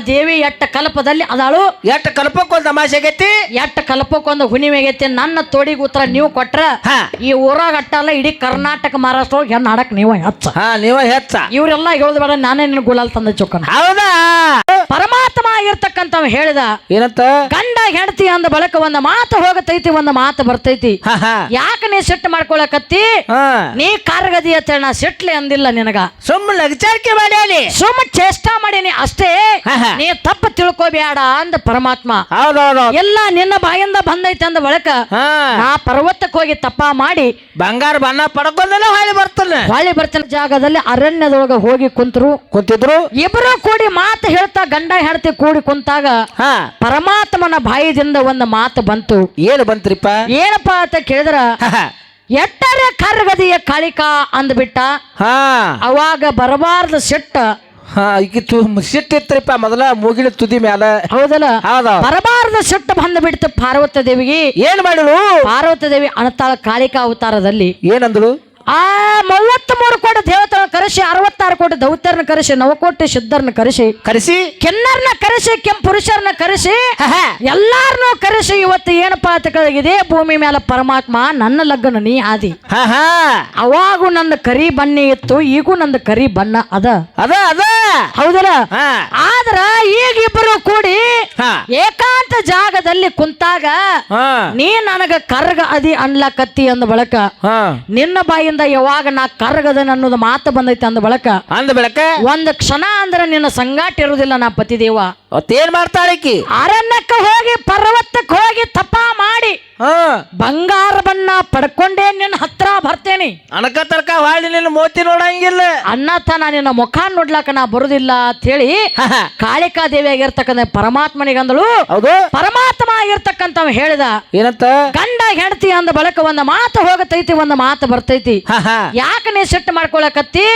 ದೇವಿ ಎಟ್ಟ ಕಲ್ಪದಲ್ಲಿ ಅದಾಳು. ಎಷ್ಟ್ ಕಲ್ಪಕ್ಕೊಂದ್ ತಮಾಷೆ ಆಗೈತಿ? ಎಟ್ಟ ಕಲ್ಪಕ್ಕೊಂದು ಹುಣ್ಣಿಮೆಗೈತಿ. ನನ್ನ ತೋಡಿಗೆ ಉತ್ತರ ನೀವು ಕೊಟ್ರ ಹಾ. ಈ ಊರಾಗ ಅಟ್ಟಲ್ಲ ಇಡೀ ಕರ್ನಾಟಕ ಮಹಾರಾಷ್ಟ್ರ ಒಳಗೆ ಹೆಣ್ಣು ಆಡಕ್ ನೀವು ಹೆಚ್ಚ. ಹಾ ನೀವ ಹೆಚ್ಚ. ಇವರೆಲ್ಲ ಹೇಳುದು ಬೇಡ ನಾನೇ ನಿನ್ನ ಗುಲಾಲ್ ತಂದ ಚೊಕ್ಕನ. ಹೌದಾ? ಪರಮಾತ್ಮ ಆಗಿರ್ತಕ್ಕಂಥವ್ ಹೇಳಿದ ಏನಂತ? ಗಂಡ ಹೆಂಡತಿ ಅಂದ ಬಳಕ ಒಂದ್ ಮಾತು ಹೋಗತೈತಿ ಒಂದ್ ಮಾತು ಬರ್ತೈತಿ. ಯಾಕೆ ನೀ ಸೆಟ್ ಮಾಡ್ಕೊಳಕತ್ತಿ? ನೀ ಕಾರ್ಗದಿ ಅಂತ ನಾ ಸಿಟ್ಲೆ ಅಂದಿಲ್ಲ ನಿನಗ. ಸುಮ್ಮನೆ ವಿಚಾರಿಕೆ ಮಾಡಿ ಸುಮ್ಮ ಚೇಷ್ಟ ಮಾಡೀನಿ ಅಷ್ಟೇ. ನೀ ತಪ್ಪು ತಿಳ್ಕೊಬೇಡ ಅಂದ ಪರಮಾತ್ಮ. ಎಲ್ಲ ನಿನ್ನ ಬಾಯಿಂದ ಬಂದೈತೆ ಅಂದ ಬಳಕ ನಾ ಪರ್ವತಕ್ಕೆ ಹೋಗಿ ತಪ್ಪ ಮಾಡಿ ಬಂಗಾರ ಬಣ್ಣ ಪಡ್ಕೊಂಡಲ್ಲ ಹೊಳ್ಳಿ ಬರ್ತಾನೆ. ಹೊಳ್ಳಿ ಬರ್ತಾನೆ ಜಾಗದಲ್ಲಿ ಅರಣ್ಯದೊಳಗ ಹೋಗಿ ಕುಂತರು. ಕುಂತಿದ್ರು. ಇಬ್ರು ಕೂಡಿ ಮಾತು ಹೇಳ್ತಾ ಗಂಡ ಹೆಂಡತಿ ಕೂಡಿ ಕುಂತಾಗ ಹಾ. ಪರಮಾತ್ಮನ ಬಾಯಿದಿಂದ ಒಂದು ಮಾತು ಬಂತು. ಏನು ಬಂತ್ರಿಪ್ಪ? ಏನಪ್ಪ ಅಂತ ಕೇಳಿದ್ರ ಎಟ್ಟರ ಕರ್ಗದಿಯ ಕಾಳಿಕಾ ಅಂದ್ಬಿಟ್ಟ ಹಾ. ಅವಾಗ ಬರಬಾರದ ಸಿಟ್ಟ. ಹಾ ಈಗ ತು ಸಿಟ್ಟಿತ್ರಿಪ್ಪ ಮೊದಲ ಮೂಗಿನ ತುದಿ ಮ್ಯಾಲ. ಹೌದಲ್ಲ? ಹೌದಾ ಬರಬಾರದ ಸಿಟ್ಟು ಬಂದು ಬಿಡ್ತು ಪಾರ್ವತ ದೇವಿಗೆ. ಏನ್ ಮಾಡಿದ್ರು ಪಾರ್ವತ ದೇವಿ ಅಣತಾಳ ಕಾಳಿಕಾ ಅವತಾರದಲ್ಲಿ. ಏನಂದಳು? ಆ ಮೂವತ್ತ್ ಮೂರು ಕೋಟಿ ದೇವತೆಗಳನ್ನ ಕರೆಸಿ ಅರವತ್ತಾರು ಕೋಟಿ ದೌತ್ಯರನ್ನ ಕರೆಸಿ ನವಕೋಟಿ ಶುದ್ಧರನ್ನ ಕರೆಸಿ ಕರೆಸಿ? ಕೆನ್ನರ್ನ ಕರೆಸಿ ಕೆಂಪ್ ಪುರುಷರನ್ನ ಕರೆಸಿ. ಎಲ್ಲಾರನ್ನೂ ಕರೆಸಿ ಇವತ್ತು ಏನಪ್ಪಾ ಅಂತ ಕೇಳಿದ್ರೆ ಇದೇ ಭೂಮಿ ಮೇಲೆ ಪರಮಾತ್ಮ ನನ್ನ ಲಗ್ನ ನೀ ಆದಿ. ಅವಾಗೂ ನನ್ನ ಕರಿ ಬಣ್ಣ ಇತ್ತು ಈಗೂ ನಂದು ಕರಿ ಬಣ್ಣ ಅದ. ಅದ ಅದ. ಹೌದಲ್ಲ? ಹಾ. ಆದ್ರ ಈಗಿಬ್ಬರು ಕೂಡಿ ಹಾ. ಏಕಾಂತ ಜಾಗದಲ್ಲಿ ಕುಂತಾಗ ಹಾ. ನೀ ನನಗ ಕರ್ಗ ಅದಿ ಅನ್ಲಕತ್ತಿ ಅಂದ ಬಳಕ. ಹಾ. ನಿನ್ನ ಬಾಯಿಂದ ಯಾವಾಗ ನಾ ಕರ್ಗದನ್ ಅನ್ನೋದು ಮಾತು ಬಂದೈತಿ ಅಂದ ಬಳಕ. ಅಂದ ಬೆಳಕ? ಒಂದ್ ಕ್ಷಣ ಅಂದ್ರೆ ನಿನ್ನ ಸಂಗಾಟ ಇರುವುದಿಲ್ಲ ನಾ ಪತಿದೇವ. ಅವತ್ತೇನ್ ಮಾಡ್ತಾಳಕಿ ಅರಣ್ಯಕ್ಕೆ ಹೋಗಿ ಪರ್ವತಕ್ಕೆ ಹೋಗಿ ತಪಾ ಮಾಡಿ. ಹಾ. ಬಂಗಾರ ಬಣ್ಣ ಪಡ್ಕೊಂಡೇ ನಿನ್ನ ಹತ್ರ ಬರ್ತೇನೆ. ಅಣಕ ತರ್ಕ ಹೊಳ್ಳಿ ನಿನ್ನ ಮೋತಿ ನೋಡಂಗಿಲ್ಲ. ಅನ್ನತನ ನಿನ್ನ ಮುಖ ನೋಡ್ಲಾಕ ನಾ ಬರುದಿಲ್ಲ ಅಂತ ಹೇಳಿ. ಕಾಳಿಕಾ ದೇವಿ ಆಗಿರ್ತಕ್ಕಂಥ ಪರಮಾತ್ಮನಿಗಂದಳು ಹೌದು. ಪರಮಾತ್ಮ ಆಗಿರ್ತಕ್ಕಂಥವ್ ಹೇಳಿದ ಏನಂತ? ಗಂಡ ಹೆಂಡತಿ ಅಂದ ಬಳಕ ಒಂದ್ ಮಾತು ಹೋಗತೈತಿ ಒಂದ್ ಮಾತು ಬರ್ತೈತಿ. ಯಾಕೆ ನೀ ಸಿಟ್ಟು ಮಾಡ್ಕೊಳಕತ್ತಿ?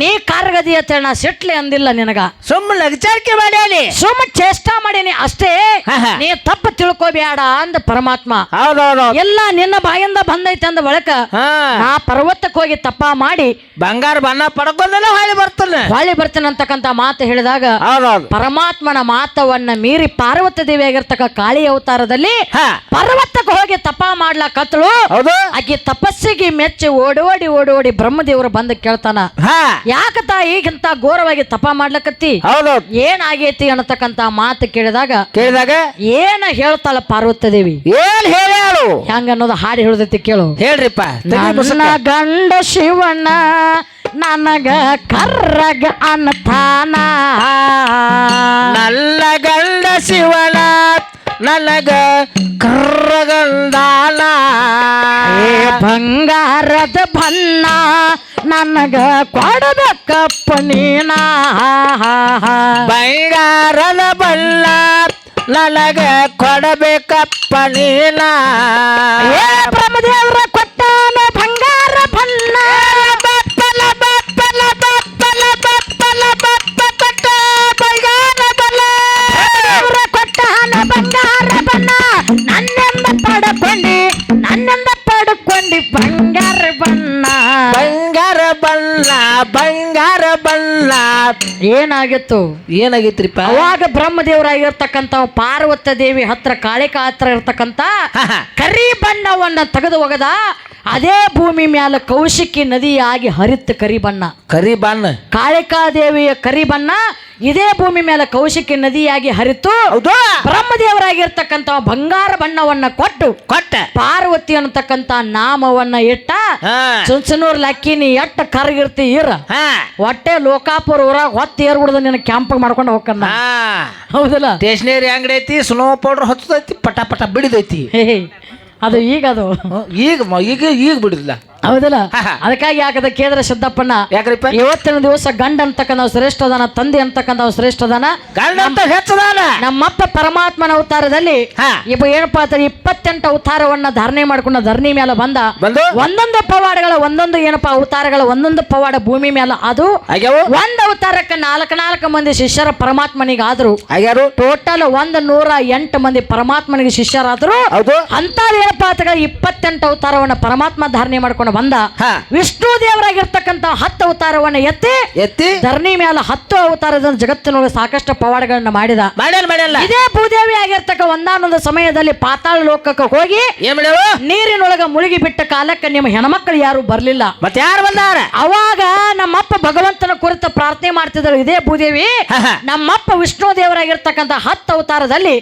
ನೀ ಕಾರ್ಗದಿ ಅಂತ ನಾ ಸಿಟ್ಲೆ ಅಂದಿಲ್ಲ ನಿನಗ. ಸುಮ್ಮನೆ ಲಗ್ಚಾರಿಕೆ ಮಾಡಿ ಸುಮ್ಮ ಚೇಷ್ಟ ಮಾಡೀನಿ ಅಷ್ಟೇ. ನೀ ತಪ್ಪು ತಿಳ್ಕೊಬೇಡ ಅಂದ ಪರಮಾತ್ಮ. ಎಲ್ಲ ನಿನ್ನ ಬಾಯಿಂದ ಬಂದೈತಿ ಅಂದ ಬಳಕ ನಾ ಪರ್ವತಕ್ಕೆ ಹೋಗಿ ತಪ್ಪ ಮಾಡಿ ಬಂಗಾರ ಬಣ್ಣ ಪಡ್ಕೊಂಡಲ್ಲ ಹೊಳ್ಳಿ ಬರ್ತಾನೆ. ಹೊಳ್ಳಿ ಬರ್ತೇನೆ ಅಂತಕ್ಕಂತ ಮಾತು ಹೇಳಿದಾಗ ಪರಮಾತ್ಮನ ಮಾತವನ್ನ ಮೀರಿ ಪಾರ್ವತ ದೇವಿ ಆಗಿರ್ತಕ್ಕ ಕಾಳಿ ಅವತಾರದಲ್ಲಿ ಪರ್ವತಕ್ಕೆ ಹೋಗಿ ತಪ ಮಾಡ್ಲಾಕತ್ಳು ಹೌದು. ಆಕೆ ತಪಸ್ಸಿಗೆ ಮೆಚ್ಚಿ ಓಡೋಡಿ ಓಡೋಡಿ ಬ್ರಹ್ಮದೇವರು ಬಂದು ಕೇಳ್ತಾನ ಹಾ. ಯಾಕ ಈಗಿಂತ ಘೋರವಾಗಿ ತಪ ಮಾಡ್ಲಕತ್ತಿ? ಹೌದು. ಏನಾಗೈತಿ ಅನ್ನತಕ್ಕಂತ ಮಾತು ಕೇಳಿದಾಗ ಕೇಳಿದಾಗ ಏನ ಹೇಳ್ತಾಳ ಪಾರ್ವತ ದೇವಿ ಏನ್ ಹೇಳು ಹೆಂಗ ಅನ್ನೋದು ಹಾಡು ಹೇಳದೈತಿ ಕೇಳು. ಹೇಳ್ರಿಪ್ಪ ನನ್ನ ಗಂಡ ಶಿವಣ್ಣ ನನಗ ಕರ್ರಗ ಅನ್ನತಾನ. ನನ್ನ ಗಂಡ ಶಿವನ ನನಗ ಕರ್ರಗಂದಾನ ಏ ಬಂಗಾರದ ಬಣ್ಣ ನನಗ ಕೊಡಬೇಕಪ್ಪ ನೀನ ಬಂಗಾರದ ಬಣ್ಣ ನನಗ ಕೊಡಬೇಕಪ್ಪ ನೀನ ಏ ಬ್ರಹ್ಮದೇವ್ರ ಕೊಟ್ಟಾನ ಬಂಗಾರ ಬಣ್ಣ ಏನಾಗಿತ್ತು? ಏನಾಗೈತ್ರಿಪ್ಪ? ಅವಾಗ ಬ್ರಹ್ಮದೇವರಾಗಿರ್ತಕ್ಕಂಥ ಪಾರ್ವತ ದೇವಿ ಹತ್ರ ಕಾಳಿಕಾ ಹತ್ರ ಇರ್ತಕ್ಕಂತ. ಕರಿ ಬಣ್ಣವನ್ನ ತೆಗೆದು ಒಗದ ಅದೇ ಭೂಮಿ ಮ್ಯಾಲ ಕೌಶಿಕಿ ನದಿಯಾಗಿ ಹರಿತ ಕರಿ ಬಣ್ಣ. ಕರಿ ಬಣ್ಣ. ಕಾಳಿಕಾ ದೇವಿಯ ಕರಿ ಬಣ್ಣ ಇದೇ ಭೂಮಿ ಮೇಲೆ ಕೌಶಿಕಿ ನದಿಯಾಗಿ ಹರಿತು ಹೌದು. ಬ್ರಹ್ಮದೇವರಾಗಿರ್ತಕ್ಕಂಥ ಬಂಗಾರ ಬಣ್ಣವನ್ನ ಕೊಟ್ಟು ಕೊಟ್ಟ. ಪಾರ್ವತಿ ಅನ್ನತಕ್ಕಂತ ನಾಮವನ್ನ ಇಟ್ಟ. ಚುಂಚನೂರ್ ಲಕ್ಕಿನಿ ಎಟ್ಟ ಕರಗಿರ್ತಿ ಇರ. ಹಾ. ಹೊಟ್ಟೆ ಲೋಕಾಪುರ ಊರಾಗ ಹೊತ್ತು ಏರ್ಬಿಡ್ದ ನಿನ್ನ ಕ್ಯಾಂಪ್ ಮಾಡ್ಕೊಂಡು ಹೋಗ್ಕನ್ನ ಹೌದಲ್ಲ? ಸ್ಟೇಷನರಿ ಅಂಗಡಿ ಐತಿ ಸ್ನೋ ಪೌಡರ್ ಹಚ್ಚದೈತಿ ಪಟ ಪಟ ಬಿಡಿದೈತಿ. ಅದು ಈಗ ಅದು. ಈಗ ಈಗ ಈಗ ಬಿಡುದಿಲ್ಲ. ಹೌದಲ್ಲ. ಅದಕ್ಕಾಗಿ ಯಾಕದ ಕೇಂದ್ರ ಸಿದ್ದಪ್ಪಣ್ಣ ಯಾಕ್ರಿಪ್ಪ? ಇವತ್ತಿನ ದಿವಸ ಗಂಡ ಅಂತಕ್ಕಂಥ ಶ್ರೇಷ್ಠ ಅದಾನ ತಂದೆ ಅಂತಕ್ಕಂಥ ಶ್ರೇಷ್ಠ ಅದಾನ ಗಂಡ ಅಂತ ಹೆಚ್ಚದಾನ ನಮ್ಮಪ್ಪ ಪರಮಾತ್ಮನ ಅವತಾರದಲ್ಲಿ. ಇಬ್ಬ ಏನಪ್ಪಾ ಅಂದ್ರೆ ಇಪ್ಪತ್ತೆಂಟು ಅವತಾರವನ್ನ ಧಾರಣೆ ಮಾಡ್ಕೊಂಡ ಧರಣಿ ಮೇಲೆ ಬಂದ. ಒಂದೊಂದು ಪವಾಡಗಳ ಒಂದೊಂದು ಏನಪ್ಪಾ ಅವತಾರಗಳ ಒಂದೊಂದು ಪವಾಡ ಭೂಮಿ ಮೇಲೆ ಅದು. ಒಂದ್ ಅವತಾರಕ್ಕೆ ನಾಲ್ಕು ನಾಲ್ಕು ಮಂದಿ ಶಿಷ್ಯರ ಪರಮಾತ್ಮನಿಗೆ ಆದ್ರು ಟೋಟಲ್ ಒಂದ್ ನೂರ ಎಂಟು ಮಂದಿ ಪರಮಾತ್ಮನಿಗೆ ಶಿಷ್ಯರಾದ್ರು. ಅಂತ ಏನಪ್ಪಾ ಅಂತ ಇಪ್ಪತ್ತೆಂಟು ಅವತಾರವನ್ನ ಪರಮಾತ್ಮ ಧಾರಣೆ ಮಾಡ್ಕೊಂಡು ಕರ್ಕೊಂಡು ಬಂದ. ವಿಷ್ಣು ದೇವರಾಗಿರ್ತಕ್ಕಂತ ಹತ್ತು ಅವತಾರವನ್ನ ಎತ್ತಿ ಎತ್ತಿ ಧರಣಿ ಮೇಲೆ ಹತ್ತು ಅವತಾರದ ಜಗತ್ತಿನೊಳಗೆ ಸಾಕಷ್ಟು ಪವಾಡಗಳನ್ನ ಮಾಡಿದ ಇದೇ ಭೂದೇವಿ ಆಗಿರ್ತಕ್ಕ ಒಂದಾನೊಂದು ಸಮಯದಲ್ಲಿ ಪಾತಾಳ ಲೋಕಕ್ಕೆ ಹೋಗಿ ನೀರಿನೊಳಗೆ ಮುಳುಗಿ ಬಿಟ್ಟ ಕಾಲಕ್ಕೆ ನಿಮ್ಮ ಹೆಣ್ಮಕ್ಳು ಯಾರು ಬರ್ಲಿಲ್ಲ ಮತ್ತೆ ಯಾರು ಬಂದಾರ ಅವಾಗ ನಮ್ಮಪ್ಪ ಭಗವಂತನ ಕುರಿತು ಪ್ರಾರ್ಥನೆ ಮಾಡ್ತಿದ್ರು ಇದೇ ಭೂದೇವಿ. ನಮ್ಮಪ್ಪ ವಿಷ್ಣು ದೇವರಾಗಿರ್ತಕ್ಕಂತ ಹತ್ತು ಅವತಾರದಲ್ಲಿ.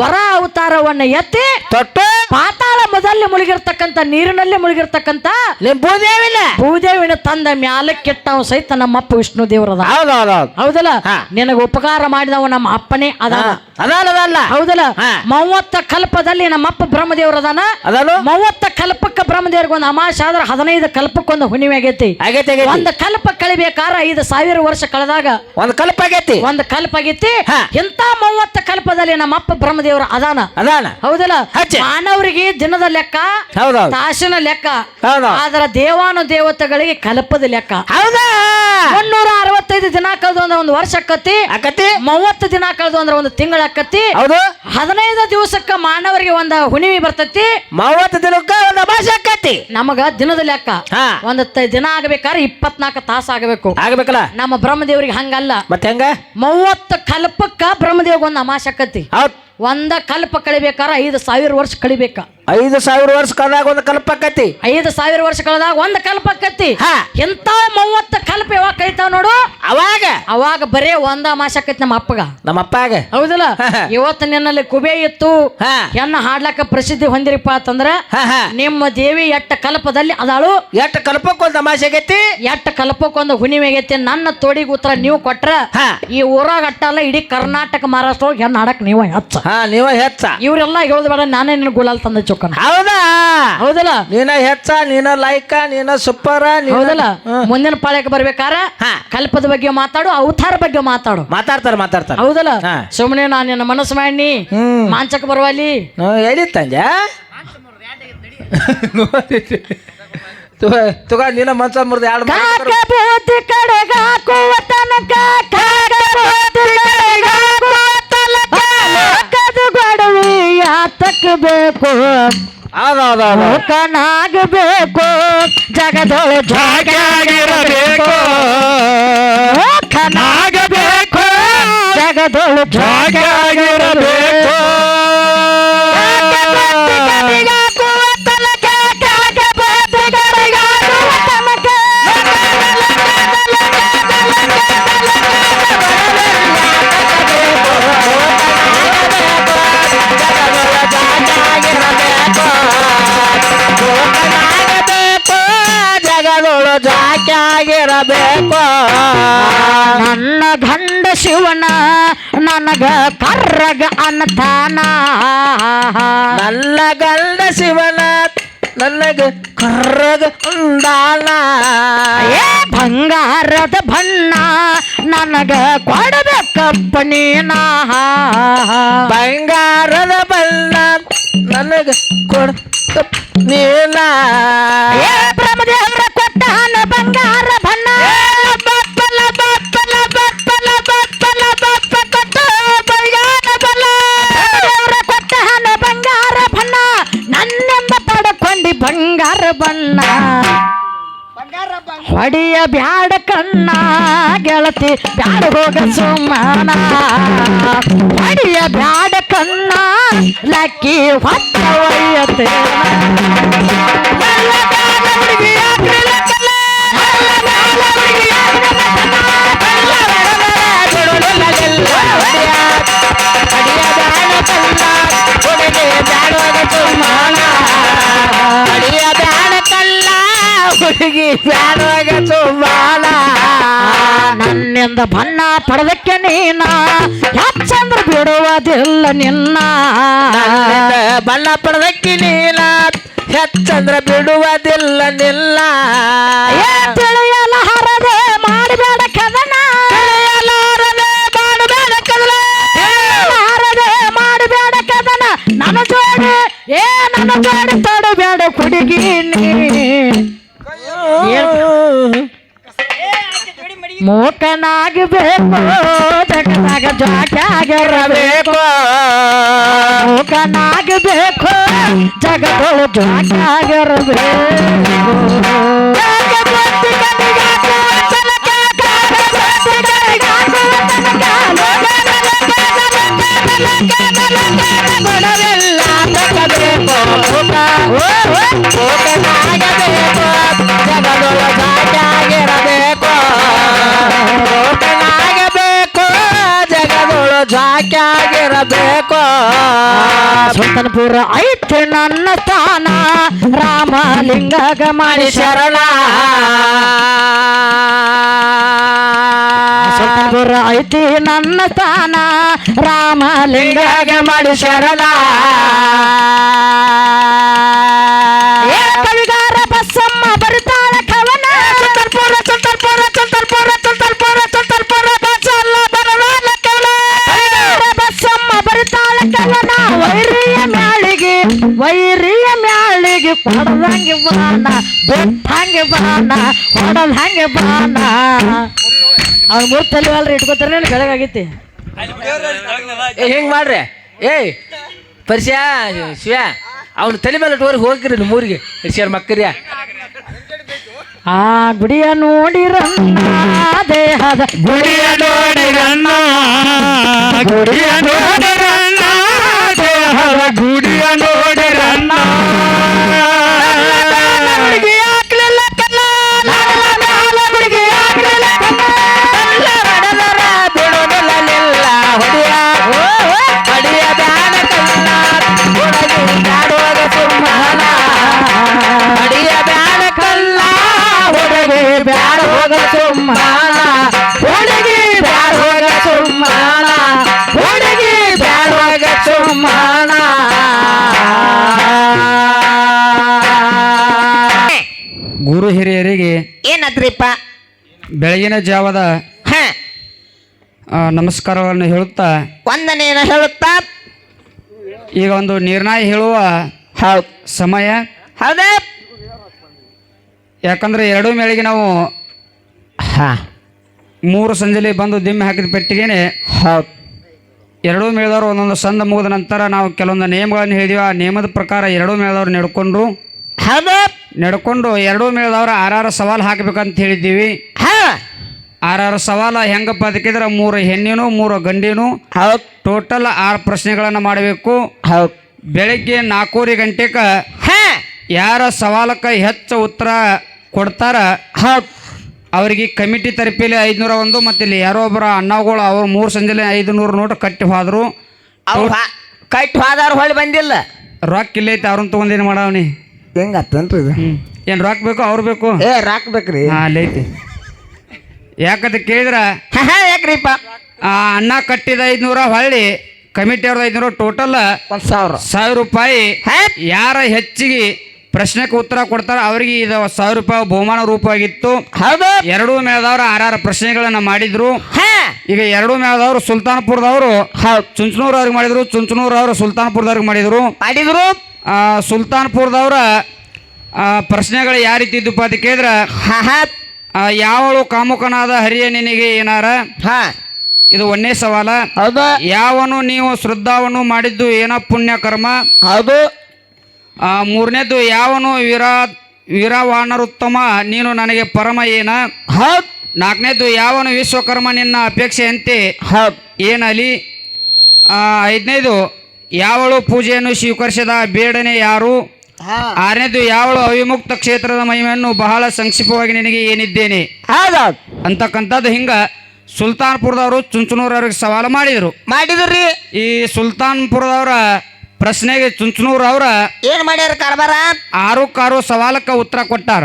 ವರ ಅವತಾರವನ್ನ ಎತ್ತಿ ತೊಟ್ಟು ಪಾತಾಳ ಮೊದಲೇ ಮುಳುಗಿರ್ತಕ್ಕಂತ ನೀರಿನಲ್ಲಿ ಮುಳುಗಿರ್ತಕ್ಕಂಥ ನಿಮ್ ಭೂದೇವಿಲ್ಲ ಭೂದೇವಿನ ತಂದ ಮ್ಯಾಲಕ್ಕಿಟ್ಟವ ಸಹಿತ ನಮ್ಮಪ್ಪ ವಿಷ್ಣು ದೇವ್ರದ ಹೌದು ಹೌದು ಹೌದು. ಹೌದಲ್ಲ? ನಿನಗ ಉಪಕಾರ ಮಾಡಿದವ ನಮ್ಮ ಅಪ್ಪನೇ ಅದ ಅದಾನ ಅದಲ್ಲ ಹೌದಲ್ಲ. ಮೂವತ್ತ ಕಲ್ಪದಲ್ಲಿ ನಮ್ಮಪ್ಪ ಬ್ರಹ್ಮದೇವರದಾನ ಅದಲ್ಲ ಮೂವತ್ತ ಕಲ್ಪಕ್ಕ ಬ್ರಹ್ಮದೇವ್ರಿಗೆ ಒಂದು ಅಮಾಶ ಆದ್ರೆ ಹದಿನೈದು ಕಲ್ಪಕ್ಕೊಂದು ಹುಣ್ಣಿಮೆ ಆಗೈತಿ. ಆಗೈತೆ ಆಗೈತಿ. ಒಂದು ಕಲ್ಪ ಕಳಿಬೇಕಾರ ಐದು ಸಾವಿರ ವರ್ಷ ಕಳೆದಾಗ ಒಂದ್ ಕಲ್ಪ ಆಗೈತಿ. ಒಂದು ಕಲ್ಪ ಆಗೈತಿ. ಹಾ. ಇಂಥ ಮೂವತ್ತ ಕಲ್ಪದಲ್ಲಿ ನಮ್ಮಪ್ಪ ಬ್ರಹ್ಮದೇವ್ರ ಅದಾನ. ಅದಾನ. ಹೌದಲ್ಲ? ಹಚ್ಚೆ. ಮಾನವರಿಗೆ ದಿನದ ಲೆಕ್ಕ ಹೌದೌದು ತಾಸಿನ ಲೆಕ್ಕ. ಆದ್ರ ದೇವಾನು ದೇವತೆಗಳಿಗೆ ಕಲ್ಪದ ಲೆಕ್ಕ. ಹೌದಾ? ಮುನ್ನೂರ ಅರವತ್ತೈದು ದಿನ ಕಳೆದು ಅಂದ್ರೆ ಒಂದು ವರ್ಷ ಕತ್ತಿ ಆಕತಿ ಮೂವತ್ತು ದಿನ ಕಳೆದು ಅಂದ್ರೆ ಒಂದು ತಿಂಗಳ ಕತ್ತಿ ಹೌದು. ಹದಿನೈದು ದಿವಸಕ್ಕ ಮಾನವರಿಗೆ ಒಂದು ಹುಣಿಮೆ ಬರ್ತತಿ. ಮೂವತ್ತು ದಿನಕ್ಕ ಒಂದು ಭಾಷೆ ಅಕ್ಕತಿ. ನಮಗ ದಿನದ ಲೆಕ್ಕ. ಒಂದ್ ದಿನ ಆಗ್ಬೇಕಾದ್ರೆ ಇಪ್ಪತ್ನಾಲ್ಕು ತಾಸು ಆಗಬೇಕು. ಆಗ್ಬೇಕಲ್ಲ? ನಮ್ಮ ಬ್ರಹ್ಮದೇವರಿಗೆ ಹಂಗಲ್ಲ. ಮತ್ತೆ ಹೆಂಗ? ಮೂವತ್ತು ಕಲ್ಪಕ್ಕ ಬ್ರಹ್ಮದೇವ್ ಒಂದು ಅಮಾಸೆ ಒಂದ ಕಲ್ಪ ಕಳಿಬೇಕಾರ ಐದು ಸಾವಿರ ವರ್ಷ ಕಳಿಬೇಕ. ಐದು ಸಾವಿರ ವರ್ಷ ಕಳೆದಾಗ ಒಂದು ಕಲ್ಪ ಆಕತಿ ಐದು ಸಾವಿರ ವರ್ಷ ಕಳೆದಾಗ ಒಂದು ಕಲ್ಪ ಆಕತಿ ಹಾ. ಎಂತ ಮೂವತ್ತು ಕಲ್ಪ ಯಾವಾಗ ಕಳಿತಾವ ನೋಡು? ಅವಾಗ? ಅವಾಗ ಬರೇ ಒಂದ ಮಾಸ ಆಕೈತಿ ನಮ್ಮ ಅಪ್ಪಗ. ನಮ್ಮ ಅಪ್ಪಾಗ. ಹೌದಲ್ಲ? ಇವತ್ತು ನಿನ್ನಲ್ಲಿ ಕುಬೆ ಇತ್ತು. ಹೆಣ್ಣು ಹಾಡ್ಲಕ್ಕ ಪ್ರಸಿದ್ಧಿ ಹೊಂದಿರಿಪ್ಪ ಅಂತಂದ್ರ ನಿಮ್ಮ ದೇವಿ ಎಟ್ಟ ಕಲ್ಪದಲ್ಲಿ ಅದಾಳು. ಎಟ್ಟ ಕಲ್ಪಕ್ಕೊಂದು ತಮಾಷೆ ಆಗೈತಿ? ಎಟ್ಟ ಕಲ್ಪಕ್ಕೊಂದು ಹುಣ್ಣಿಮೆ ಆಗೈತಿ. ನನ್ನ ತೋಡಿಗೆ ಉತ್ತರ ನೀವು ಕೊಟ್ರ ಹಾ. ಈ ಊರಾಗ ಅಟ್ಟಲ್ಲ ಇಡೀ ಕರ್ನಾಟಕ ಮಹಾರಾಷ್ಟ್ರ ಹೆಣ್ಣು ಹಾಡಕ್ ನೀವು ಹೆಚ್ಚ. ಹಾ ನೀವ ಹೆಚ್ಚ. ಇವರೆಲ್ಲ ಹೇಳುದು ಬೇಡ ನಾನೇ ನಿನ್ನ ಗುಲಾಲ್ ತಂದ ಹೌದಾ? ಹೌದಲ್ಲ? ನೀನ ಹೆಚ್ಚ ನೀನ ಲೈಕ ನೀನ ಸೂಪರ ಹೌದಲ್ಲ? ಮುಂದಿನ ಪಾಳ್ಯಕ್ಕೆ ಬರ್ಬೇಕಾರ ಹಾ. ಕಲ್ಪದ ಬಗ್ಗೆ ಮಾತಾಡು ಅವತಾರ ಬಗ್ಗೆ ಮಾತಾಡು. ಮಾತಾಡ್ತಾರ ಮಾತಾಡ್ತಾರ. ಹೌದಲ್ಲ. ಸುಮ್ಮನೆ ನಾನು ನಿನ್ನ ಮನಸ್ಸು ಮಾಡಿ ಮಾಂಚಕ್ ಬರುವಲ್ಲಿ? ಹೇಳಿತ್ತಂಜ ತುಗ ನೀನ ಮನ್ಸ ಮುರಿದ ಎರಡು ಕಾಕ ಬೂದಿ ಕಡೆಗ ಹಾಕುವ ಕಾಕ ಬೂದಿ ಕಡೆಗ ಹಾಕುವ ತನಕ ಗೊಡವಿ ಯಾತಕ್ ಬೇಕು ಹೌದೌದೌದು ಮೂಕನಾಗಬೇಕು ಜಗದೊಳ ಜಾಗಿರಬೇಕು ಮೂಕನಾಗಬೇಕು ಜಗದೊಳ ಜಾಗಿರಬೇಕು ಶಿವನ ನನಗ ಕರ್ರಗ ಅನ್ನತಾನ. ನನ್ನ ಗಂಡ ಶಿವನ ನನಗ ಕರ್ರಗ ಉಂಡಾನ ಏ ಬಂಗಾರದ ಬಣ್ಣ ನನಗ ಕೊಡಬೇಕಪ್ಪ ನೀನ. ಬಂಗಾರದ ಬಣ್ಣ ನನಗ ಕೊಡ ನೀನ. ಏ ಬ್ರಹ್ಮದೇವ್ರ ಕೊಟ್ಟಾನ ಬಂಗಾರ ಬಂಗಾರ ಬಣ್ಣ. ಹೊಡಿಯ ಬ್ಯಾಡ ಕಣ್ಣ, ಗೆಳತಿ, ಬ್ಯಾಡ ಹೋಗ ಸುಮ್ಮನ. ಹೊಡಿಯ ಬ್ಯಾಡ ಕಣ್ಣ, ಲಕ್ಕಿ ಹೊತ್ತ ಒಯ್ಯತೆ ನನ್ನಿಂದ ಬಣ್ಣ ಪಡೆದಕ್ಕೆ ನೀನ? ಹೆಚ್ಚಂದ್ರ ಬಿಡುವುದಿಲ್ಲ ನಿನ್ನ? ಬಣ್ಣ ಪಡೆದಕ್ಕೆ ನೀನ? ಹೆಚ್ಚಂದ್ರ ಬಿಡುವುದಿಲ್ಲ ನಿಲ್ಲ ತಿಳಿಯಲ ಹರದೆ ಮಾಡಬೇಡ ಕದನ? ಮಾಡಬೇಡ ಕದಲ ಹರದೆ ಮಾಡಬೇಡ ಕದನ? ನನ್ನ ಜೋಡಿ ಏ ನನ್ನ ಜೋಡಿ ತಡಬೇಡ ಹುಡುಗಿ ನೀ. ಮೂಕನಾಗಬೇಕು ಜಗದಾಗ ಜಾಗ್ಯಾಗಿರಬೇಕು ಮೂಕನಾಗಬೇಕು ಜಗದೊಳು ಜಾಗಿರಬೇಕು ಗುಣವೆಲ್ಲ ಜಾಕ್ಯಾಗಿರಬೇಕು ಸುಲ್ತಾನಪುರ ಐತೆ ನನ್ನ ಸ್ಥಾನ. ರಾಮಲಿಂಗ ಮಾಡಿ ಶರಣ. ಸುಲ್ತಾನಪುರ ಐತಿ ನನ್ನ ಸ್ಥಾನ. ರಾಮಲಿಂಗ ಮಾಡಿ ಶರಣ. ವೈರಿಯ ಮ್ಯಾಳಿಗೆ ವೈರಿಯ ಮ್ಯಾಳಿಗೆ ಕೊಡದಂಗೆ ಬಾನ ಬೆಟ್ಟಂಗೆ ಬಾನ ಹೊಡದಂಗೆ ಬಾನ ಅವ್ನ ಮೂರ್ ತಲೆ ಅಲ್ರಿ ಇಟ್ಕೋತಾರೆ ಕೆಳಗಾಗೈತಿ ಹಿಂಗ್ ಮಾಡ್ರಿ. ಏಯ್ ಪರಿಚಯ ಶಿವ ಅವ್ನ ತಲೆ ಮೇಲೆ ಟೋರಿ ಹೋಗಿರಿ ನಿಮ್ಮ ಊರಿಗೆ. ಶಿವರ್ ಮಕ್ಕರಿಯ ಆ ಗುಡಿಯ ನೋಡಿರನ್ನ ದೇಹದ ಗುಡಿಯ ನೋಡಿರನ್ನ ಗುಡಿಯ ನೋಡಿರನ್ನ ದೇಹದ ಗುಡಿಯ ನೋಡಿರನ್ನ ಬ್ಯಾಡ ಹಾಕ್ಲಿಲ್ಲ ಏನತ್ರಿಪ್ಪ ಬೆಳಗಿನ ಜಾವದ ಹ. ನಮಸ್ಕಾರವನ್ನು ಹೇಳುತ್ತಾ? ಒಂದನೇನ ಹೇಳುತ್ತಾ? ಈಗ ಒಂದು ನಿರ್ಣಯ ಹೇಳುವ ಹೌದು. ಸಮಯ. ಹೌದಾ. ಯಾಕಂದ್ರೆ ಎರಡೂ ಮೇಳಿಗೆ ನಾವು ಹಾ. ಮೂರು ಸಂಜೆಲಿ ಬಂದು ದಿಮ್ಮೆ ಹಾಕಿದ ಪೆಟ್ಟಿಗೆನೆ ಹೌದು. ಎರಡೂ ಮೇಳದವರು ಒಂದೊಂದು ಸಂದ ಮುಗಿದ ನಂತರ ನಾವು ಕೆಲವೊಂದು ನಿಯಮಗಳನ್ನು ಹೇಳಿದೀವಿ. ಆ ನಿಯಮದ ಪ್ರಕಾರ ಎರಡೂ ಮೇಳದವರು ನಡ್ಕೊಂಡ್ರು. ಹೌದಾ. ನಡ್ಕೊಂಡು ಎರಡೂ ಮೇಳದವ್ರು ಆರಾರು ಸವಾಲು ಹಾಕಬೇಕಂತ ಹೇಳಿದ್ದೀವಿ. ಹಾ. ಆರಾರು ಸವಾಲ ಹೆಂಗಪ್ಪ ಅದಕ್ಕಿದ್ರೆ ಮೂರು ಹೆಣ್ಣಿನೂ ಮೂರು ಗಂಡಿನ. ಹೌದು. ಟೋಟಲ್ ಆರು ಪ್ರಶ್ನೆಗಳನ್ನು ಮಾಡಬೇಕು. ಹೌದು. ಬೆಳಗ್ಗೆ ನಾಲ್ಕೂವರೆ ಗಂಟೆಗೆ ಹಾ. ಯಾರ ಸವಾಲಕ್ಕೆ ಹೆಚ್ಚು ಉತ್ತರ ಕೊಡ್ತಾರ? ಹೌದು. ಅವರಿಗೆ ಕಮಿಟಿ ತರಪಿಲಿ ಐದುನೂರ ಒಂದು ಮತ್ತು ಇಲ್ಲಿ ಯಾರೋ ಒಬ್ಬರ ಅಣ್ಣಗಳು ಅವ್ರು ಮೂರು ಸಂಜೆಲಿ ಐದು ನೂರು ನೋಟ್ ಕಟ್ಟಿ ಹೋದ್ರು. ಅವ್ರು ಕಟ್ಟಿ ಹೋದವ್ರು ಹೊಳ್ಳಿ ಬಂದಿಲ್ಲ. ರೊಕ್ಕ ಇಲ್ಲೈತೆ ಅವ್ರನ್ನ ತೊಗೊಂಡೇನು ಮಾಡವನಿ? ಇದು? ಏನು ರೊಕ್ಕ ಬೇಕು ಅವ್ರು ಬೇಕು? ಏ ರಾಕ್ಬೇಕ್ರಿ ಹಾಂ ಅಲ್ಲಿ ಐತಿ. ಯಾಕಂತ ಕೇಳಿದ್ರೆ? ಹಾ ಹಾ ಯಾಕ್ರಿಪ್ಪ? ಆ ಅಣ್ಣ ಕಟ್ಟಿದ ಐದ್ನೂರ ಹೊಳ್ಳಿ ಕಮಿಟಿ ಅವ್ರದ್ದು ಐದ್ನೂರ ಟೋಟಲ್ ಒಂದ್ ಸಾವಿರ. ಸಾವಿರ ರೂಪಾಯಿ. ಹಾ? ಯಾರ ಹೆಚ್ಚಿಗೆ ಪ್ರಶ್ನೆಗೆ ಉತ್ತರ ಕೊಡ್ತಾರ ಅವ್ರಿಗೆ ಇದು ಸಾವಿರ ರೂಪಾಯಿ ಬಹುಮಾನ ರೂಪವಾಗಿತ್ತು. ಹೌದು. ಎರಡೂ ಮೇಳದವ್ರು ಆರಾರು ಪ್ರಶ್ನೆಗಳನ್ನ ಮಾಡಿದ್ರು. ಹಾ. ಈಗ ಎರಡೂ ಮೇಳದವರು ಸುಲ್ತಾನ್ಪುರದವರು ಚುಂಚನೂರ್ ಅವ್ರಿಗೆ ಮಾಡಿದ್ರು ಚುಂಚನೂರ್ ಅವರು ಸುಲ್ತಾನ್ಪುರದವ್ರಿಗೆ ಮಾಡಿದ್ರು. ಮಾಡಿದ್ರು. ಸುಲ್ತಾನ್ಪುರದವ್ರ ಪ್ರಶ್ನೆಗಳು ಯಾವ ರೀತಿ ಇದ್ದಪ್ಪ ಅಂತ ಕೇಳಿದ್ರೆ ಯಾವಳು ಕಾಮುಕನಾದ ಹರಿಯ ನಿನಗೆ ಏನಾರ? ಹಾ. ಇದು ಒಂದೇ ಸವಾಲ. ಹೌದು. ಯಾವನು ನೀವು ಶ್ರದ್ಧಾವನ್ನು ಮಾಡಿದ್ದು ಏನ ಪುಣ್ಯ ಕರ್ಮ ಹೌದು. ಆ, ಮೂರನೇದ್ದು ಯಾವನು ವೀರಾ ವೀರವಾಣರುತ್ತಮ ನೀನು ನನಗೆ ಪರಮ ಏನ? ಹೌದು. ನಾಲ್ಕನೇದ್ದು ಯಾವನು ವಿಶ್ವಕರ್ಮ ನಿನ್ನ ಅಪೇಕ್ಷೆಯಂತೆ? ಹೌದು. ಏನಲಿ ಐದನೇದು ಯಾವಳು ಪೂಜೆಯನ್ನು ಸ್ವೀಕರಿಸಿದ ಬೇಡನೆ ಯಾರು? ಆರನೇದು ಯಾವಳು ಅವಿಮುಕ್ತ ಕ್ಷೇತ್ರದ ಮಹಿಮೆಯನ್ನು ಬಹಳ ಸಂಕ್ಷಿಪ್ತವಾಗಿ ನಿನಗೆ ಏನಿದ್ದೇನೆ? ಅಂತಕ್ಕಂಥದ್ದು ಹಿಂಗ ಸುಲ್ತಾನ್ಪುರದವರು ಚುಂಚನೂರವ್ರಿಗೆ ಸವಾಲು ಮಾಡಿದರು. ಮಾಡಿದ್ರಿ? ಈ ಸುಲ್ತಾನ್ಪುರದವರ ಪ್ರಶ್ನೆಗೆ ಚುಂಚನೂರ್ ಅವರ ಏನ್ ಮಾಡ್ಯಾರ ಕಾರ್ಬಾರ? ಆರು ಕಾರು ಸವಾಲಕ್ಕೆ ಉತ್ತರ ಕೊಟ್ಟಾರ.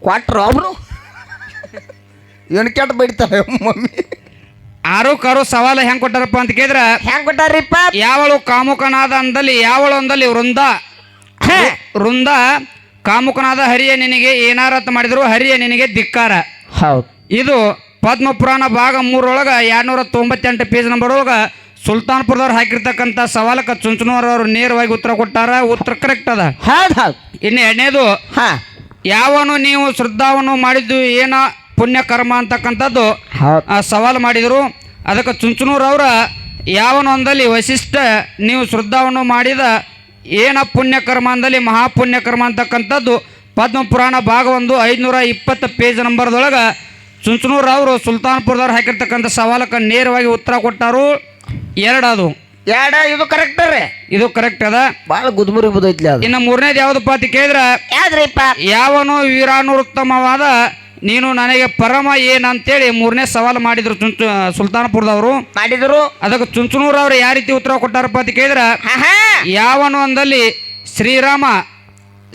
ಕೊಟ್ರು ಅವರು? ಏನು ಕೆಟ್ಟ ಬೈತಾರೆ ಮಮ್ಮಿ? ಆರು ಕಾರು ಸವಾಲ ಹೆಂಗ್ ಕೊಟ್ಟಾರಪ್ಪ ಅಂತ ಕೇಳಿದ್ರ ಹೆಂಗ್ ಕೊಟ್ಟಾರಿಪ್ಪ? ಯಾವಳು ಕಾಮುಕನಾದ ಅಂದಲ್ಲಿ ಯಾವಳು ಅಂದಲ್ಲಿ ವೃಂದ ವೃಂದ ಕಾಮುಕನಾದ ಹರಿಯ ನಿನಗೆ ಏನಾರತ್ ಮಾಡಿದ್ರು ಹರಿಯ ನಿನಗೆ ಧಿಕ್ಕಾರ. ಹೌದು. ಇದು ಪದ್ಮ ಪುರಾಣ ಭಾಗ ಮೂರೊಳಗ ಎರಡ್ನೂರ ತೊಂಬತ್ತೆಂಟು ಪೇಜ್ ನಂಬರ್ ಒಳಗ ಸುಲ್ತಾನ್ಪುರದವ್ರು ಹಾಕಿರ್ತಕ್ಕಂಥ ಸವಾಲಕ್ಕೆ ಅವರು ನೇರವಾಗಿ ಉತ್ತರ ಕೊಟ್ಟಾರ. ಉತ್ತರ ಕರೆಕ್ಟ್ ಅದ. ಹೌದು ಹೌದು. ಇನ್ನು ಎರಡನೇದು ಹಾ. ಯಾವನು ನೀವು ಶ್ರದ್ಧಾವನ್ನು ಮಾಡಿದ್ದು ಏನ ಪುಣ್ಯ ಕರ್ಮ ಅಂತಕ್ಕಂಥದ್ದು ಆ, ಸವಾಲು ಮಾಡಿದರು. ಅದಕ್ಕೆ ಚುಂಚನೂರವರ ಯಾವನೊಂದಲ್ಲಿ ವಶಿಷ್ಠ ನೀವು ಶ್ರದ್ಧಾವನ್ನು ಮಾಡಿದ ಏನ ಪುಣ್ಯಕರ್ಮ ಅಂದಲ್ಲಿ ಮಹಾಪುಣ್ಯಕರ್ಮ ಅಂತಕ್ಕಂಥದ್ದು ಪದ್ಮ ಪುರಾಣ ಭಾಗ ಒಂದು ಐದುನೂರ ಇಪ್ಪತ್ತು ಪೇಜ್ ನಂಬರ್ದೊಳಗೆ ಚುಂಚನೂರು ಅವರು ಸುಲ್ತಾನ್ಪುರದವ್ರು ಹಾಕಿರ್ತಕ್ಕಂಥ ಸವಾಲಕ್ಕೆ ನೇರವಾಗಿ ಉತ್ತರ ಕೊಟ್ಟಾರು. ಎರಡದು. ಎರಡ ಇದು ಕರೆಕ್ಟ್ ರೀ. ಇದು ಕರೆಕ್ಟ್ ಅದ. ಭಾಳ ಗುದ್ಮುರಿ ಇನ್ನು ಮೂರನೇದು ಯಾವ್ದು ಅಂತ ಕೇಳಿದ್ರೆ? ಯಾವ್ದ್ರಿಪ್ಪ? ಯಾವನು ವೀರಾನುತ್ತಮವಾದ ನೀನು ನನಗೆ ಪರಮ ಏನಂತೇಳಿ ಮೂರನೇ ಸವಾಲು ಮಾಡಿದ್ರು ಚುಂಚು ಸುಲ್ತಾನ್ಪುರದವರು. ಮಾಡಿದ್ರು. ಅದಕ್ಕೆ ಚುಂಚನೂರು ಅವರು ಯಾವ ರೀತಿ ಉತ್ತರ ಕೊಟ್ಟಾರಪ್ಪ ಅಂತ ಕೇಳಿದ್ರೆ. ಯಾವನು ಅಂದಲ್ಲಿ ಶ್ರೀರಾಮ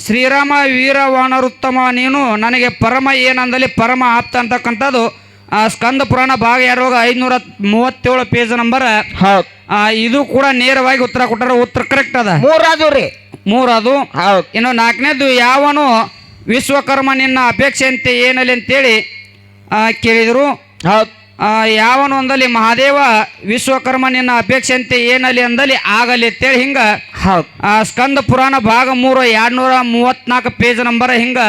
ಶ್ರೀರಾಮ ವೀರವಾನರುತ್ತಮ ನೀನು ನನಗೆ ಪರಮ ಏನಂದಲ್ಲಿ ಪರಮ ಆಪ್ತ ಅಂತಕ್ಕಂಥದ್ದು ಆ ಸ್ಕಂದ ಪುರಾಣ ಭಾಗ ಯಾರುವಾಗ ಐದುನೂರ ಮೂವತ್ತೇಳು ಪೇಜ್ ನಂಬರ್. ಇದು ಕೂಡ ನೇರವಾಗಿ ಉತ್ತರ ಕೊಟ್ಟಾರ ಉತ್ತರ ಕರೆಕ್ಟ್ ಅದ. ಮೂರದು ರೀ. ಮೂರದು. ಇನ್ನು ನಾಲ್ಕನೇದು ಯಾವನು ವಿಶ್ವಕರ್ಮ ನಿನ್ನ ಅಪೇಕ್ಷೆಯಂತೆ ಏನಲ್ಲಿ ಅಂತೇಳಿ ಕೇಳಿದರು. ಯಾವನು ಅಂದಲ್ಲಿ ಮಹಾದೇವ ವಿಶ್ವಕರ್ಮ ನಿನ್ನ ಅಪೇಕ್ಷೆಯಂತೆ ಏನಲ್ಲಿ ಅಂದಲ್ಲಿ ಆಗಲಿ ಅಂತೇಳಿ ಹಿಂಗ ಸ್ಕಂದ ಪುರಾಣ ಭಾಗ ಮೂರು ಎರಡ್ನೂರ ಮೂವತ್ನಾಲ್ಕು ಪೇಜ್ ನಂಬರ್ ಹಿಂಗ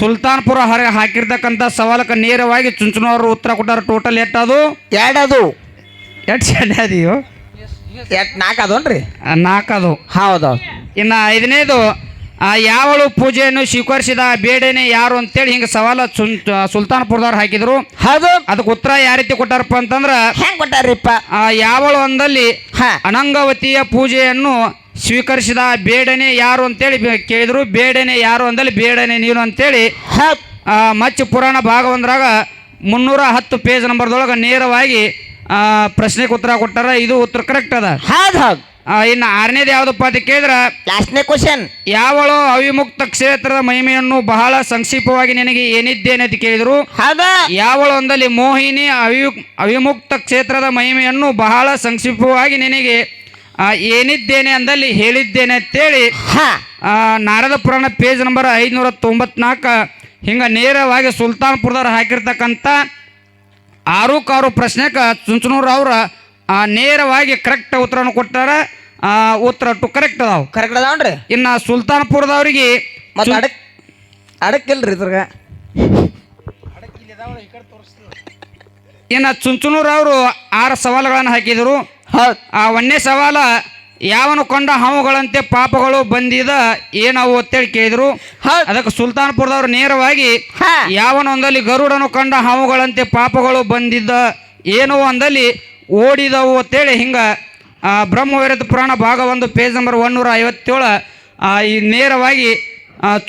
ಸುಲ್ತಾನ್ಪುರ ಹೊರ ಹಾಕಿರ್ತಕ್ಕಂಥ ಸವಾಲಕ್ಕೆ ನೇರವಾಗಿ ಚುಂಚನವರು ಉತ್ತರ ಕೊಟ್ಟಾರ ಟೋಟಲ್ ಎಟ್ಟದು ಎರಡದು. ಎಟ್ ಅದೀವು ಎಟ್ ನಾಲ್ಕು ಅದನ್ರಿ ಅದು ಹೌದೌದು ಇನ್ನು ಐದನೇದು ಆ, ಯಾವಳು ಪೂಜೆಯನ್ನು ಸ್ವೀಕರಿಸಿದ ಬೇಡನೆ ಯಾರು ಅಂತೇಳಿ ಹಿಂಗ ಸವಾಲ ಸುಲ್ತಾನ್ಪುರದವ್ರು ಹಾಕಿದ್ರು. ಹೌದು. ಅದಕ್ಕೆ ಉತ್ತರ ಯಾವ ರೀತಿ ಕೊಟ್ಟಾರಪ್ಪ ಅಂತಂದ್ರ ಹೆಂಗ್ ಕೊಟ್ಟಾರಿಪ್ಪ? ಆ, ಯಾವಳು ಅಂದಲ್ಲಿ ಹಾ. ಅನಂಗವತಿಯ ಪೂಜೆಯನ್ನು ಸ್ವೀಕರಿಸಿದ ಬೇಡನೆ ಯಾರು ಅಂತೇಳಿ ಕೇಳಿದ್ರು. ಬೇಡನೆ ಯಾರು ಅಂದಲ್ಲಿ ಬೇಡನೆ ನೀನು ಅಂತೇಳಿ ಮಚ್ಚ ಪುರಾಣ ಭಾಗ ಒಂದ್ರಾಗ ಮುನ್ನೂರ ಹತ್ತು ಪೇಜ್ ನಂಬರ್ದೊಳಗೆ ನೇರವಾಗಿ ಆ, ಪ್ರಶ್ನೆಗೆ ಉತ್ತರ ಕೊಟ್ಟಾರ. ಇದು ಉತ್ತರ ಕರೆಕ್ಟ್ ಅದ. ಹೌದ್ ಹೌದ್. ಇನ್ನು ಆರನೇದು ಯಾವುದಪ್ಪ ಅಂತ ಕೇಳಿದ್ರೆ ಲಾಸ್ಟ್ನೇ ಕ್ವಶನ್ ಯಾವಳು ಅವಿಮುಕ್ತ ಕ್ಷೇತ್ರದ ಮಹಿಮೆಯನ್ನು ಬಹಳ ಸಂಕ್ಷಿಪ್ತವಾಗಿ ನಿನಗೆ ಏನಿದ್ದೇನೆ ಅಂತ ಕೇಳಿದ್ರು. ಹೌದಾ. ಯಾವಳು ಅಂದಲ್ಲಿ ಮೋಹಿನಿ ಅವಿ ಅವಿಮುಕ್ತ ಕ್ಷೇತ್ರದ ಮಹಿಮೆಯನ್ನು ಬಹಳ ಸಂಕ್ಷಿಪ್ತವಾಗಿ ನಿನಗೆ ಆ, ಏನಿದ್ದೇನೆ ಅಂದಲ್ಲಿ ಹೇಳಿದ್ದೇನೆ ಅಂತೇಳಿ ಹಾ. ಆ, ನಾರದ ಪುರಾಣ ಪೇಜ್ ನಂಬರ್ ಐದುನೂರ ತೊಂಬತ್ನಾಲ್ಕು ಹಿಂಗ ನೇರವಾಗಿ ಸುಲ್ತಾನ್ಪುರದವ್ರು ಹಾಕಿರ್ತಕ್ಕಂಥ ಆರು ಕಾರು ಪ್ರಶ್ನೆಗೆ ಚುಂಚನೂರು ಅವ್ರ ಆ, ನೇರವಾಗಿ ಕರೆಕ್ಟ್ ಉತ್ತರವನ್ನು ಕೊಟ್ಟಾರ. ಉತ್ತರ ಟು ಕರೆಕ್ಟ್ ಅದಾವ. ಕರೆಕ್ಟ್ ರೀ ಇನ್ನು ಸುಲ್ತಾನ್ಪುರದವ್ರಿಗೆ ಮತ್ತೆ ಅಡಕ್ ಅಡಕ್ಕಿಲ್ರಿ ಇದ್ರಾಗ. ಇನ್ನು ಚುಂಚುನೂರ್ ಅವರು ಆರು ಸವಾಲುಗಳನ್ನು ಹಾಕಿದರು. ಆ ಒಂದೇ ಸವಾಲ ಯಾವನು ಕೊಂಡ ಹಾವುಗಳಂತೆ ಪಾಪಗಳು ಬಂದಿದ ಏನವು ಅಂತೇಳಿ ಕೇಳಿದ್ರು. ಅದಕ್ಕೆ ಸುಲ್ತಾನ್ಪುರದವ್ರು ನೇರವಾಗಿ ಯಾವನು ಅಂದಲ್ಲಿ ಗರುಡನು ಕಂಡ ಹಾವುಗಳಂತೆ ಪಾಪಗಳು ಬಂದಿದ್ದ ಏನೋ ಅಂದಲ್ಲಿ ಓಡಿದವು ಅಂತೇಳಿ ಹಿಂಗ ಆ, ಬ್ರಹ್ಮವೈರತ ಪುರಾಣ ಭಾಗ ಒಂದು ಪೇಜ್ ನಂಬರ್ ಒನ್ನೂರ ಐವತ್ತೇಳು ಈ ನೇರವಾಗಿ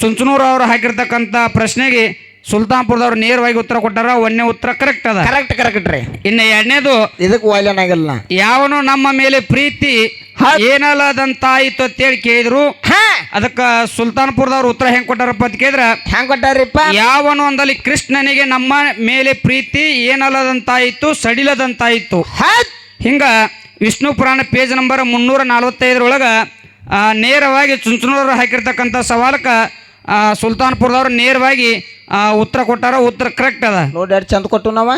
ಚುಂಚನೂರು ಅವರು ಹಾಕಿರ್ತಕ್ಕಂಥ ಪ್ರಶ್ನೆಗೆ ಸುಲ್ತಾನ್ಪುರದವ್ರು ನೇರವಾಗಿ ಉತ್ತರ ಕೊಟ್ಟಾರ ಒಂದನೇ ಉತ್ತರ ಕರೆಕ್ಟ್ ಅದ. ಕರೆಕ್ಟ್ ಕರೆಕ್ಟ್ ರೀ. ಇನ್ನು ಎರಡನೇದು ಇದಕ್ಕೆ ವಾಯ್ಲನ್ ಆಗಿಲ್ಲ ಯಾವನು ನಮ್ಮ ಮೇಲೆ ಪ್ರೀತಿ ಏನಲ್ಲದಂತಾಯಿತು ಅಂತೇಳಿ ಕೇಳಿದ್ರು. ಅದಕ್ಕ ಸುಲ್ತಾನ್ಪುರದವ್ರು ಉತ್ತರ ಹೆಂಗ್ ಕೊಟ್ಟಾರಪ್ಪ ಅಂತ ಕೇಳಿದ್ರ ಹೆಂಗ್ ಕೊಟ್ಟಾರಿಪ್ಪ? ಯಾವನು ಅಂದಲ್ಲಿ ಕೃಷ್ಣನಿಗೆ ನಮ್ಮ ಮೇಲೆ ಪ್ರೀತಿ ಏನಲ್ಲದಂತಾಯಿತು ಸಡಿಲದಂತಾಯಿತು. ಹಿಂಗ ವಿಷ್ಣು ಪುರಾಣ ಪೇಜ್ ನಂಬರ್ ಮುನ್ನೂರ ನಲ್ವತ್ತೈದರೊಳಗೆ ನೇರವಾಗಿ ಚುಂಚನೂರು ಹಾಕಿರ್ತಕ್ಕಂಥ ಸವಾಲಕ್ಕೆ ಸುಲ್ತಾನ್ಪುರದವ್ರು ನೇರವಾಗಿ ಉತ್ತರ ಕೊಟ್ಟಾರ. ಉತ್ತರ ಕರೆಕ್ಟ್ ಅದ. ನೋಡಿ ಎರಡು ಚಂದ ಕೊಟ್ಟು ನಾವ?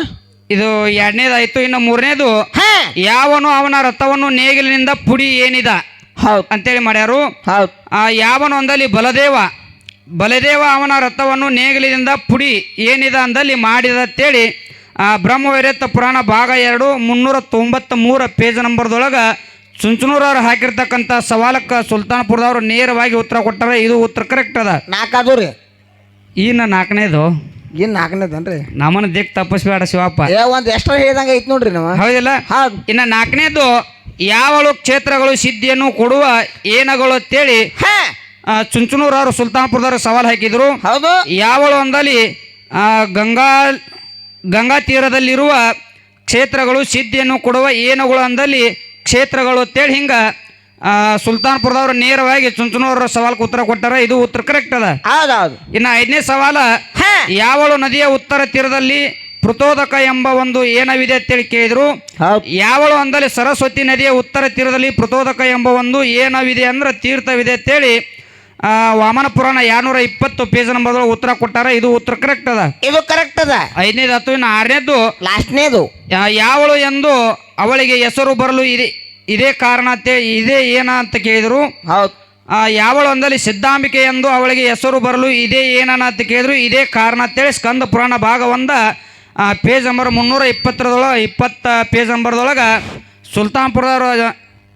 ಇದು ಎರಡನೇದಾಯ್ತು ಇನ್ನು ಮೂರನೇದು ಹಾ! ಯಾವನು ಅವನ ರಥವನ್ನು ನೇಗಿಲಿನಿಂದ ಪುಡಿ ಏನಿದ? ಹೌದ್. ಅಂತೇಳಿ ಮಾಡ್ಯಾರು. ಯಾವನು ಅಂದಲ್ಲಿ ಬಲದೇವ? ಬಲದೇವ ಅವನ ರಥವನ್ನು ನೇಗಿಲಿನಿಂದ ಪುಡಿ ಏನಿದ ಅಂದಲ್ಲಿ ಮಾಡಿದ ಅಂತೇಳಿ ಬ್ರಹ್ಮವೈರತ್ವ ಪುರಾಣ ಭಾಗ ಎರಡು ಮುನ್ನೂರ ತೊಂಬತ್ತ ಮೂರ ಪೇಜ್ ನಂಬರ್ದೊಳಗೆ ಚುಂಚನೂರವ್ರು ಹಾಕಿರ್ತಕ್ಕಂಥ ಸವಾಲಕ್ಕೆ ಸುಲ್ತಾನ್ಪುರದವ್ರು ನೇರವಾಗಿ ಉತ್ತರ ಕೊಟ್ಟಾರೆ ಇದು ಉತ್ತರ ಕರೆಕ್ಟ್ ಅದ. ನಾಲ್ಕು ಅದು ರೀ ಇನ್ನು ನಾಲ್ಕನೇದು. ಏನು ನಾಲ್ಕನೇದನ್ರಿ? ನಮ್ಮನ್ನ ದಿಕ್ ತಪ್ಪಿಸ್ಬೇಡ ಶಿವಪ್ಪ. ಏ ಒಂದು ಎಷ್ಟರ ಹೇಳ್ದಂಗೆ ಐತೆ ನೋಡ್ರಿ ನಾವು. ಹೌದಿಲ್ಲ? ಹೌದು. ಇನ್ನು ನಾಲ್ಕನೇದು ಯಾವಳು ಕ್ಷೇತ್ರಗಳು ಸಿದ್ಧಿಯನ್ನು ಕೊಡುವ ಏನಗಳು ಅಂತೇಳಿ ಹಾ! ಚುಂಚನೂರವ್ರು ಸುಲ್ತಾನ್ಪುರದವ್ರು ಸವಾಲು ಹಾಕಿದ್ರು. ಹೌದು. ಯಾವಳು ಅಂದಲ್ಲಿ ಆ, ಗಂಗಾ ಗಂಗಾ ತೀರದಲ್ಲಿರುವ ಕ್ಷೇತ್ರಗಳು ಸಿದ್ಧಿಯನ್ನು ಕೊಡುವ ಏನುಗಳು ಅಂದಲ್ಲಿ ಕ್ಷೇತ್ರಗಳು ಅಂತೇಳಿ ಹಿಂಗ ಸುಲ್ತಾನ್ಪುರದವರು ನೇರವಾಗಿ ಚುಂಚನೂರ ಸವಾಲ್ಗೆ ಉತ್ತರ ಕೊಟ್ಟಾರ. ಇದು ಉತ್ತರ ಕರೆಕ್ಟ್ ಅದ. ಹೌದೌದು. ಹೌದು ಇನ್ನು ಐದನೇ ಸವಾಲ ಯಾವಳು ನದಿಯ ಉತ್ತರ ತೀರದಲ್ಲಿ ಪೃತೋದಕ ಎಂಬ ಒಂದು ಏನವಿದೆ ಅಂತೇಳಿ ಕೇಳಿದ್ರು. ಯಾವಳು ಅಂದಲ್ಲಿ ಸರಸ್ವತಿ ನದಿಯ ಉತ್ತರ ತೀರದಲ್ಲಿ ಪ್ರತೋದಕ ಎಂಬ ಒಂದು ಏನವಿದೆ ಅಂದ್ರೆ ತೀರ್ಥವಿದೆ ಅಂತೇಳಿ ವಾಮನ ಪುರಾಣ ಎರಡ್ನೂರ ಇಪ್ಪತ್ತು ಪೇಜ್ ನಂಬರ್ ಉತ್ತರ ಕೊಟ್ಟಾರ. ಇದು ಉತ್ತರ ಕರೆಕ್ಟ್ ಅದ. ಇದು ಕರೆಕ್ಟ್ ಅದ. ಐದನೇದು ಹತ್ತು ಇನ್ನು ಆರನೇದು ಲಾಸ್ಟ್ನೇದು. ಯಾವಳು ಎಂದು ಅವಳಿಗೆ ಹೆಸರು ಬರಲು ಇದೆ ಇದೇ ಕಾರಣ ಇದೇ ಏನ ಅಂತ ಕೇಳಿದ್ರು. ಹೌದು. ಯಾವಳು ಅಂದಲ್ಲಿ ಸಿದ್ಧಾಂಬಿಕೆ ಎಂದು ಅವಳಿಗೆ ಹೆಸರು ಬರಲು ಇದೇ ಏನನ ಅಂತ ಕೇಳಿದ್ರು. ಇದೇ ಕಾರಣ ಅಂತೇಳಿ ಸ್ಕಂದ ಪುರಾಣ ಭಾಗ ಒಂದ ಪೇಜ್ ನಂಬರ್ ಮುನ್ನೂರ ಇಪ್ಪತ್ತರದೊಳಗೆ ಇಪ್ಪತ್ತ ಪೇಜ್ ನಂಬರ್ದೊಳಗೆ ಸುಲ್ತಾನ್ಪುರದ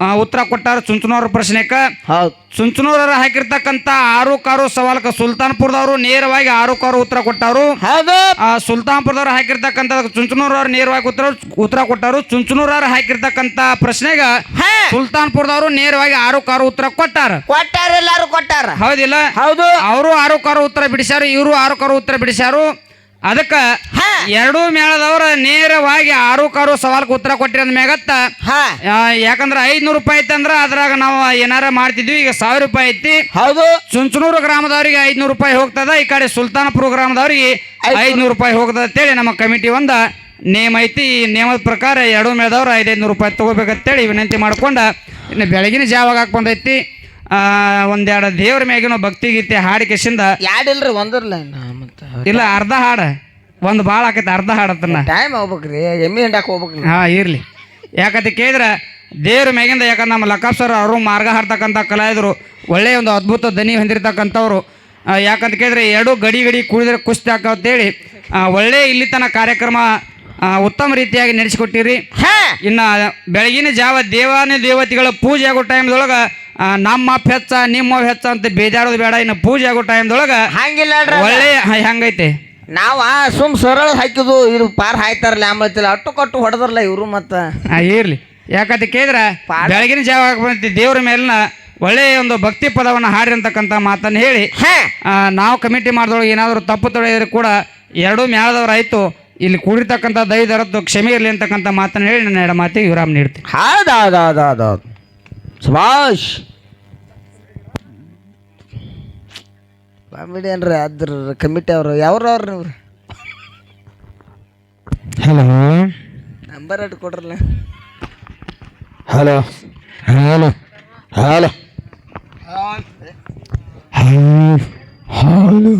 ಉತ್ತರ ಕೊಟ್ಟಾರ ಚುಂಚನೂರ ಪ್ರಶ್ನೆಕ. ಹೌದು. ಚುಂಚನೂರರ ಹಾಕಿರ್ತಕ್ಕಂಥ ಆರು ಕಾರು ಸವಾಲ್ಕ ಸುಲ್ತಾನ್ಪುರದವರು ನೇರವಾಗಿ ಆರು ಕಾರು ಉತ್ತರ ಕೊಟ್ಟಾರು. ಹೌದು. ಸುಲ್ತಾನ್ಪುರದವ್ರು ಹಾಕಿರ್ತಕ್ಕಂತ ಚುಂಚನೂರವ್ರು ನೇರವಾಗಿ ಉತ್ತರ ಉತ್ತರ ಕೊಟ್ಟಾರು. ಚುಂಚನೂರವ್ರು ಹಾಕಿರ್ತಕ್ಕಂತ ಪ್ರಶ್ನೆಗ ಸುಲ್ತಾನ್ಪುರದವರು ನೇರವಾಗಿ ಆರು ಕಾರು ಉತ್ತರ ಕೊಟ್ಟಾರ. ಕೊಟ್ಟಾರ ಎಲ್ಲಾರು ಕೊಟ್ಟಾರ. ಹೌದಿಲ್ಲ? ಹೌದು. ಅವರು ಆರು ಕಾರು ಉತ್ತರ ಬಿಡಿಸ್ಯಾರು ಇವರು ಆರು ಕಾರು ಉತ್ತರ ಬಿಡಿಸ್ಯಾರು. ಅದಕ್ಕ ಹಾ. ಎರಡೂ ಮೇಳದವ್ರ ನೇರವಾಗಿ ಆರು ಕಾರು ಸವಾಲ್ಗೆ ಉತ್ತರ ಕೊಟ್ಟಿರಂದ ಮ್ಯಾಗತ್ತ. ಯಾಕಂದ್ರ ಐದ್ನೂರು ರೂಪಾಯಿ ಐತೆ ಅಂದ್ರ ಅದ್ರಾಗ ನಾವು ಏನಾರ ಮಾಡ್ತಿದ್ವಿ ಈಗ ಸಾವಿರ ರೂಪಾಯಿ ಐತಿ. ಹೌದು. ಚುಂಚನೂರು ಗ್ರಾಮದವರಿಗೆ ಐದ್ನೂರು ರೂಪಾಯಿ ಹೋಗ್ತದ ಈ ಕಡೆ ಸುಲ್ತಾನಪುರ ಗ್ರಾಮದವ್ರಿಗೆ ಐದ್ನೂರು. ರೂಪಾಯಿ ಹೋಗ್ತದ ಅಂತೇಳಿ ನಮ್ಮ ಕಮಿಟಿ ಒಂದ ನೇಮ ಐತಿ. ಈ ನೇಮದ ಪ್ರಕಾರ ಎರಡು ಮೇಳದವ್ರು ಐದೈದ್ನೂರು ರೂಪಾಯಿ ತಗೋಬೇಕಂತೇಳಿ ವಿನಂತಿ ಮಾಡ್ಕೊಂಡ ಇನ್ನು ಬೆಳಗಿನ ಜಾವಾಗ ಹಾಕಿ ಬಂದೈತಿ. ಒಂದೆರಡು ದೇವ್ರ ಮ್ಯಾಗಿನ ಭಕ್ತಿ ಗೀತೆ ಹಾಡಿಕೆಸಿಂದ ಯಾಡಿಲ್ರಿ ಒಂದಿರ್ಲ ಇಲ್ಲ ಅರ್ಧ ಹಾಡ. ಒಂದು ಭಾಳ ಆಕೈತೆ ಅರ್ಧ ಹಾಡತ್ತನ್ನ ಟೈಮ್ ಹೋಗ್ಬೇಕ್ರಿ ಎಮ್ಮಿ ಹಿಂಡಕ್ಕೆ ಹೋಗ್ಬೇಕ್ರಿ. ಹಾ ಇರ್ಲಿ. ಯಾಕಂತ ಕೇಳಿದ್ರೆ ದೇವ್ರ ಮ್ಯಾಗಿಂದ ಯಾಕಂದ್ರೆ ನಮ್ಮ ಲಕ್ಕಪ್ಪ ಸರ್ ಅವರು ಮಾರ್ಗ ಹಾಡ್ತಕ್ಕಂಥ ಕಲಾವಿದರು ಒಳ್ಳೆಯ ಒಂದು ಅದ್ಭುತ ದನಿ ಹೊಂದಿರತಕ್ಕಂಥವ್ರು. ಯಾಕಂತ ಕೇಳಿದ್ರೆ ಎರಡು ಗಡಿ ಗಡಿ ಕುಡಿದ್ರೆ ಕುಸ್ತಿ ಹಾಕಂತೇಳಿ ಒಳ್ಳೆ ಇಲ್ಲಿ ತನಕ ಕಾರ್ಯಕ್ರಮ ಉತ್ತಮ ರೀತಿಯಾಗಿ ನಡೆಸಿಕೊಟ್ಟಿರಿ. ಇನ್ನು ಬೆಳಗಿನ ಜಾವ ದೇವಾನ ದೇವತೆಗಳ ಪೂಜೆ ಆಗೋ ಟೈಮ್ದೊಳಗೆ ನಮ್ಮ ಹೆಚ್ಚ ನಿಮ್ಮ ಹೆಚ್ಚ ಅಂತ ಬೇಜಾರದ ಬೇಡ. ಇನ್ನು ಪೂಜೆ ಆಗೋ ಟೈಮ್ದೊಳಗೆ ಹಂಗಿಲ್ಲ. ಒಳ್ಳೆ ಹೆಂಗೈತೆ? ನಾವ ಸುಮ್ ಸರಳ ಹಾಕಿದ್ವು ಇದು ಪಾರ್ ಹಾಯ್ತಾರಲ್ಲ ಆಂಬತ್ತಿಲ್ಲ ಅಟ್ಟು ಕಟ್ಟು ಹೊಡೆದ್ರಲ್ಲ ಇವರು ಮತ್ತ. ಇರ್ಲಿ. ಯಾಕಂತ ಕೇಳಿದ್ರೆ. ಬೆಳಗಿನ ಜಾವ ಬಂತಿ ದೇವ್ರ ಮೇಲಿನ ಒಳ್ಳೆಯ ಒಂದು ಭಕ್ತಿ ಪದವನ್ನು ಹಾಡಿರ್ತಕ್ಕಂಥ ಮಾತನ್ನು ಹೇಳಿ ಆ, ನಾವು ಕಮಿಟಿ ಮಾಡಿದೊಳಗೆ ಏನಾದರೂ ತಪ್ಪು ತೊಳೆಯಿದ್ರೆ ಕೂಡ ಎರಡೂ ಮ್ಯಾಳದವ್ರು ಆಯಿತು. ಇಲ್ಲಿ ಕೂಡಿರ್ತಕ್ಕಂಥ ದೈವದರದ್ದು ಕ್ಷಮೆ ಇರಲಿ ಅಂತಕ್ಕಂಥ ಮಾತನ್ನು ಹೇಳಿ ನನ್ನ ಎಡ ಮಾತಿಗೆ ವಿರಾಮ ನೀಡ್ತೀನಿ. ಹೌದು ಹೌದು ಹೌದು ಹೌದು ಹೌದು ಸುಭಾಷ್ ಕಾಮಿಡಿ ಏನ್ರಿ ಅದ್ರ ಕಮಿಟಿ ಅವರು ಯಾವ್ರವ್ರು ನೀವು ಹಲೋ ನಂಬರ್ ಅಟ್ ಕೊಡ್ರಲ್ಲ hello hello hello hello hello